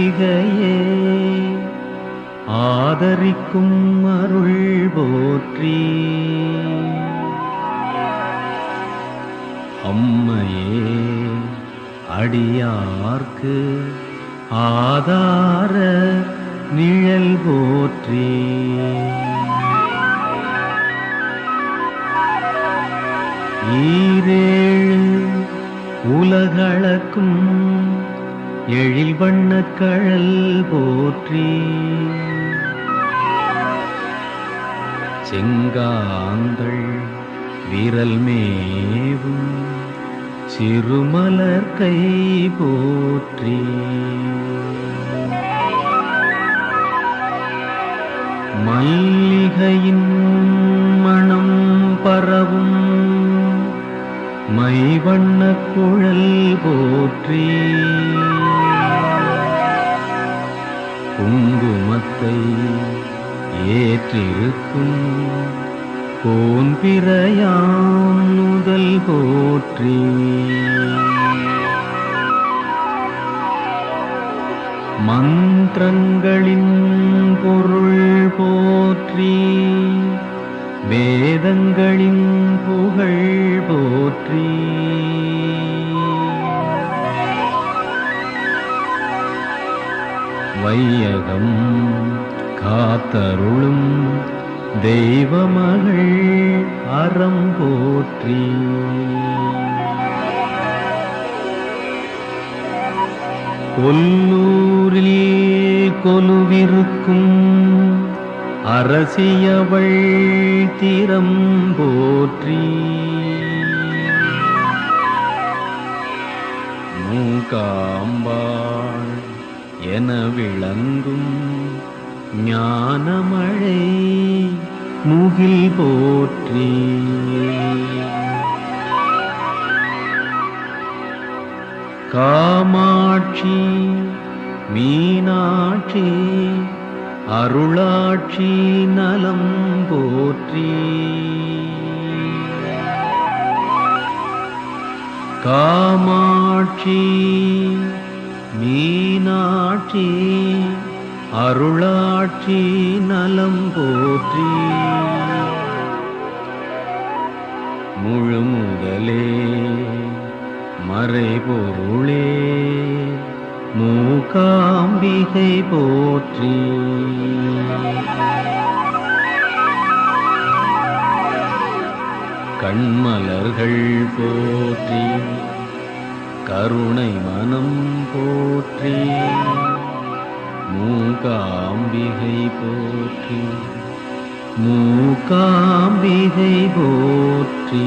அம்பிகையே ஆதரிக்கும் அருள் போற்றி. அம்மையே அடியார்க்கு ஆதார நிழல் போற்றி. ஈரேழு உலகளக்கும் எழில் வண்ணக்கழல் போற்றி. செங்காந்தள் விரல் மேவும் சிறுமலர் கை போற்றி. மல்லிகையின் மணம் பரவும் மைவண்ண குழல் போற்றி. குங்குமத்தை ஏற்றிருக்கும் கோன்பிரையாம் முதல் போற்றி. மந்திரங்களின் பொருள் போற்றி வேதங்களின் புகழ் போற்றி. வையகம் காத்தருளும் தெய்வமகள் அறம் போற்றி. கொல்லூரில் கொலுவிருக்கும் அரசியவள் திறம் போற்றி. மூகாம்பாள் என விளங்கும் ஞானமழை முகில் போற்றி. காமாட்சி மீனாட்சி அருளாட்சி நலம் போற்றி. காமாட்சி மீ மீனாட்சி அருளாட்சி நலம் போற்றி. முழு முதலே மறைபொருளே மூகாம்பிகை போற்றி. கண்மலர்கள் போற்றி. கருணை மனம் போற்றி மூகாம்பிகை போற்றி மூகாம்பிகை போற்றி.